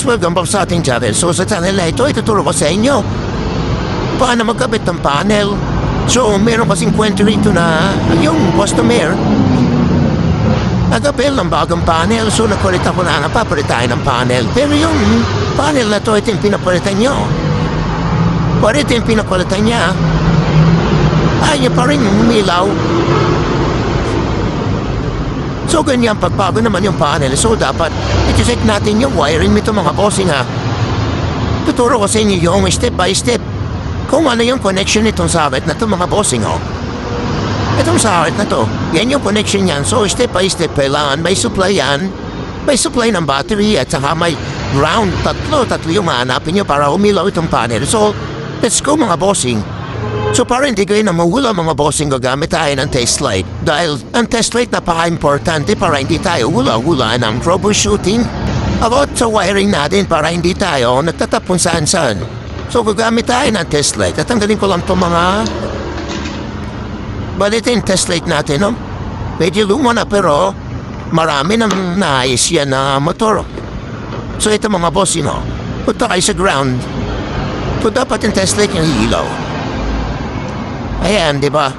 Yes, welcome back sa ating channel. So sa channel na ito, ituturo ko sa inyo paano magkabit ng panel. So, meron kasing kwento rito na yung customer nagapel ng bagong panel. So, nakulit ako na napapalit tayo ng panel. Pero yung panel na to, ito yung pinapalitan nyo. Pero ito yung pinapalitan niya. Ayaw pa rin umilaw. So ganyan, pagbago naman yung panel. So dapat iti-check natin yung wiring nito mga bossing ha. Tuturo ko sa inyo yung step by step kung ano yung connection nitong socket na to mga bossing ho. Itong socket na to, yan yung connection yan. So step by step kailangan may supply yan. May supply ng battery at saka may ground. Tatlo, tatlo yung mahanapin nyo para umilaw itong panel. So, let's go mga bossing. So para hindi kayo na mawala mga bossing gagamit tayo ng test light. Dahil ang test light napaka-importante para hindi tayo hula-hula ng troubleshooting about sa wiring natin para hindi tayo nagtatapon saan-saan. So gagamit tayo ng test light. At ko lang itong mga... Balito yung test light natin, no? Medyo luma na pero marami nang naayos yan na motor. So ito mga bossing, no? Punta kayo sa ground. So dapat yung test light yung ilaw. Ayan, di ba?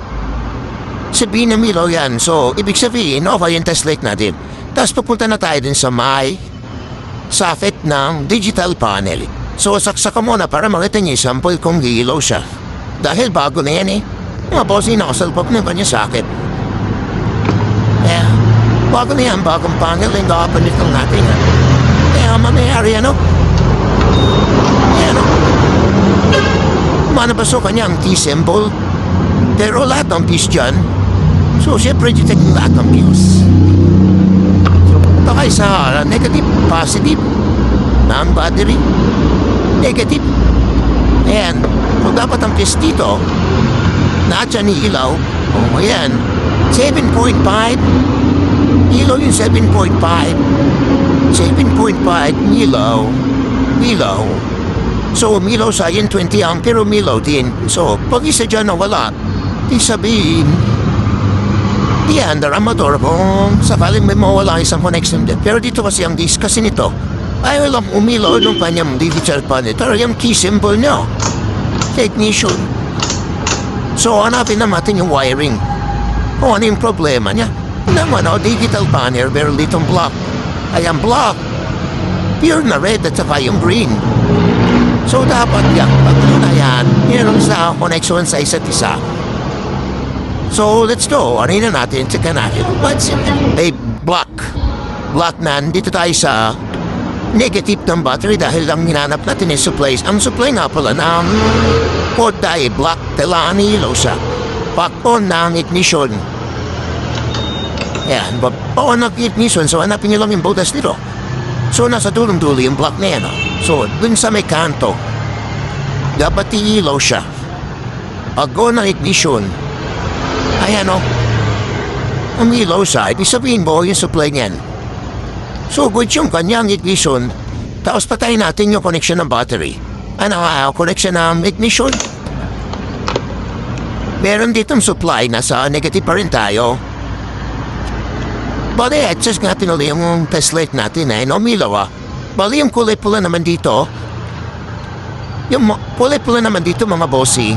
Sabihin na Milo yan. So, ibig sabihin, okay yung test light natin. Tapos pupunta na tayo din sa may socket ng digital panel. So, saksak ka muna para makita niyo sample kung giilaw siya. Dahil bago na yan eh. Mga bossing nakasalpok na ba niya socket? Eh, bago na yan, bagong panel yung gakapalit lang natin. Kaya mamayari ano? Ano? Manabas ko kanya ang T-symbol. Pero lahat ng piece dyan, so siyempre detect ng lahat ng views. So punta kayo sa uh, negative, positive, non-battery, negative. Ayan, kung dapat ang piece dito, lahat siya ni ilaw, oh ayan, 7.5, ilaw yung 7.5, 7.5, ilaw, ilaw. So, umilaw sa akin 20 ampere, umilaw din. So, pag isa dyan na wala, di sabihin, di under ang motor kung sakaling may mawala isang connection din. Pero dito kasi ang disk kasi nito, ayaw lang umilaw nung kanyang digital. Pero yung key symbol nyo, ignition. So, hanapin na natin yung wiring. Kung ano yung problema niya. Naman, oh, digital panel, meron ditong block. Ay, ang block, pure na red at saka yung green. So dapat yung tatlo na yan, meron sa connection sa isa't isa. So let's go. Ano na natin? Tsaka natin. What's it? A block. Block na. Dito tayo sa negative ng battery dahil ang hinanap natin is supplies. Ang supply nga pala ng code dahil block. Kailangan ilaw siya. Back on ng ignition. Ayan. Back on ng ignition. So hanapin niyo lang yung voltage nito. So nasa dulong-dulo yung block na yan. Oh. So dun sa may kanto, dapat iilaw siya. Pag go ng ignition, ayan o, umilaw siya. Ibig sabihin mo yung supply niyan. So good yung kanyang ignition, tapos patayin natin yung connection ng battery. Ano nga, connection ng ignition? Meron ditong supply, nasa negative pa rin tayo. Bali, adjust natin ulit yung test light natin eh, no, umilaw ah. Bali, yung kulay pula naman dito, yung kulay pula naman dito mga bossy,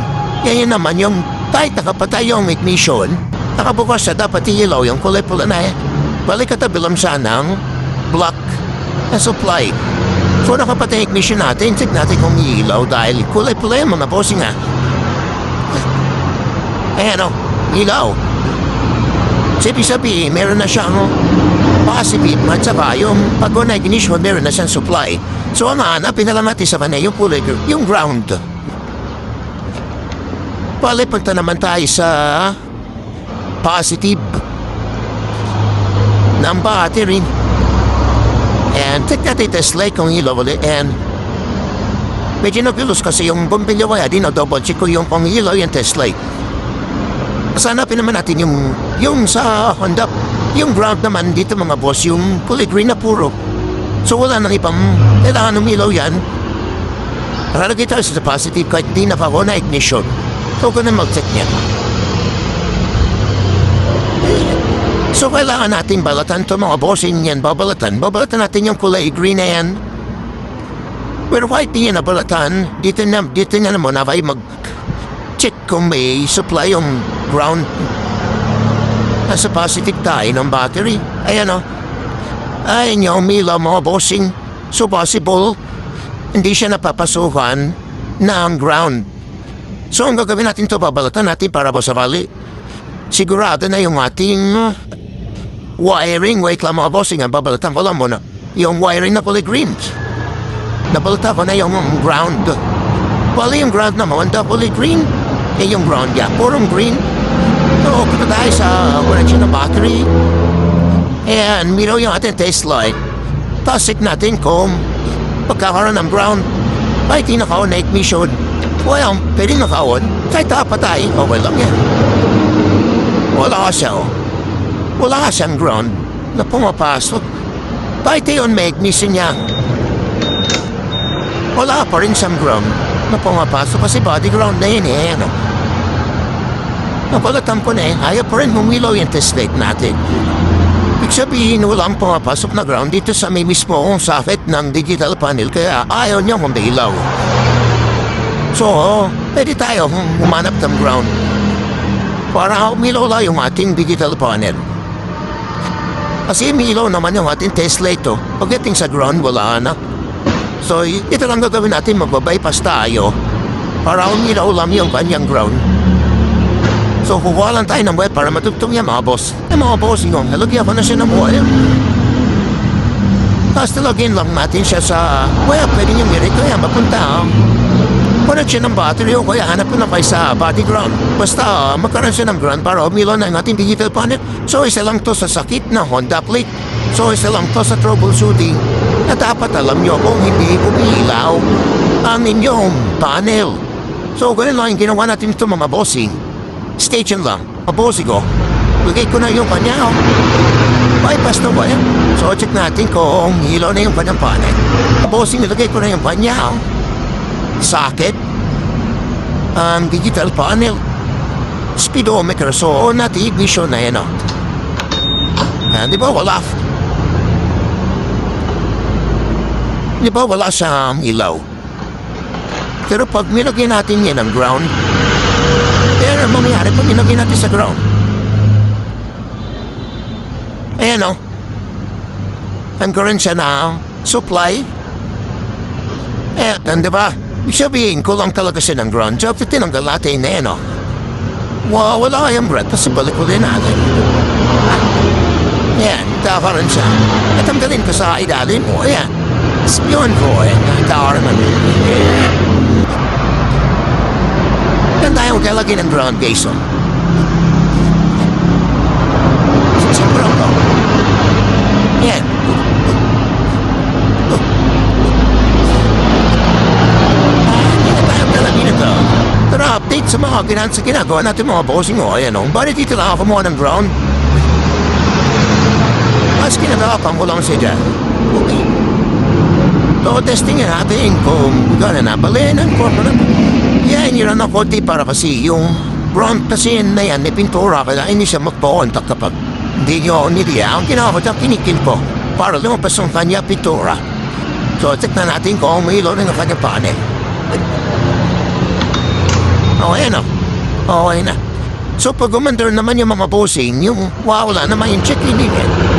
yan yun naman yung kahit nakapatay yung ignition, nakabukas siya, dapat ilaw yung kulay pula na eh. Bali, katabi lang siya ng block na supply. So, nakapatay ignition natin, check natin kung ilaw dahil kulay pula yung mga bossy nga. Ayan o, ilaw. So, ibig sabihin, meron na siyang positive at saka yung pag na ignition, meron na siyang supply. So, ang hanapin na natin sa kanya, yung kulay, yung ground. Palipunta naman tayo sa positive ng battery. And check natin light kung ilaw ulit. And medyo napilos kasi yung bumbilya waya, di na double check ko yung pang ilaw yung light. Sanapin naman natin yung, yung sa Honda. Yung ground naman dito mga boss, yung kulay green na puro. So wala nang ibang kailangan umilaw yan. Nakalagay tayo sa positive kahit di na pa ako na ignition. So ganun mag-check niya. So kailangan natin balatan to mga bossing yan, babalatan. Babalatan natin yung kulay green na yan. Pero kahit di yan nabalatan, dito na, dito na naman na mag check kung may supply yung ground. Nasa positive tayo ng battery. Ayan o. Ay, niyo, Mila, mga bossing. So possible, hindi siya napapasukan ng ground. So ang gagawin natin to, babalatan natin para po sa valley. Sigurado na yung ating uh, wiring. Wait lang mga bossing, ang babalatan ko lang muna. Yung wiring na kulay green. Nabalatan ko na yung um, ground. Wala yung ground naman, kulay green. Eh yung ground niya, purong green. So, punta tayo sa connection ng battery. And miraw yung ating test light. Tasik natin kung pagkakaroon ng ground ay di naka-on-night mission. Well, pwede naka-on. Kahit tapatay, okay lang yan. Wala siya, oh. Wala siyang ground na pumapasok. Kahit yun may ignition niya. Wala pa rin ground na pumapasok kasi body ground na yun eh. Ano? Napalatan ko na eh, ayaw pa rin humilaw yung test light natin. Ibig sabihin, walang pumapasok na ground dito sa may mismo kong socket ng digital panel kaya ayaw niya humilaw. So, pwede tayo humanap ng ground para umilaw lang yung ating digital panel. Kasi umilaw naman yung ating test light to. Pagdating sa ground, wala na. So, ito lang gagawin natin, magbabypass tayo para umilaw lang yung kanyang ground. So, kukuha lang tayo ng web para matugtong yan, mga boss. Eh, mga boss, yung nalagyan ko na siya ng wire. Tapos talagyan lang natin siya sa web. Pwede nyo mirin kaya mapunta. ah. Punot siya ng battery o kaya hanap ko na kayo sa body ground. Basta ah, magkaroon siya ng ground para umilaw na ang ating digital panel. So, isa lang to sa sakit na Honda plate. So, isa lang to sa troubleshooting na dapat alam nyo kung hindi umiilaw ang inyong panel. So, ganun lang yung ginawa natin ito mga bossing. Station lang. Mabosi ko. Lagay ko na yung kanya. oh. Bypass na ba yan? So, check natin kung ilaw na yung kanyang panel. Mabossing, nilagay ko na yung kanya. oh. Socket. Ang digital panel. Speedometer. So, natin ignition na yan. Oh. Ah, di ba wala? Di ba wala siyang ilaw? Pero pag nilagay natin yan ng ground, pero ang mangyayari pag nilagay natin sa ground? Ayan o. Ang current siya na supply. Eh, di ba? Ibig sabihin, kulang talaga siya ng ground. Job, tinanggal natin na yan o. Wow, wala yung breath. Tapos balik ko din natin. Ah. Yan, tama rin siya. At tanggalin ko sa ilalim mo. Ayan. Spion ko eh. Tawar naman. Yan tayo maglalagay ng ground base on. Siguro ko. Yan. Yan tayo maglalagay nito. Tara, update sa mga ginan sa ginagawa natin mga bossing o. Ayan o. Bakit dito lang ako kumuha ng ground? Mas kinagapan ko lang siya dyan. Okay. So, testingin natin kung gano'n na balin ang korpo na. Yan, yun ang konti para kasi yung front kasi na yan, may pintura kaya hindi siya magpakontak kapag hindi nyo niliya. Ang ginawa ko dyan, kinikil ko para lumabas ang kanya pintura. So, na natin kung may ilaw na ng kanya panel. Okay na. Okay na. So, pag umandar naman yung mga bossing, yung wawala naman yung check-in yan.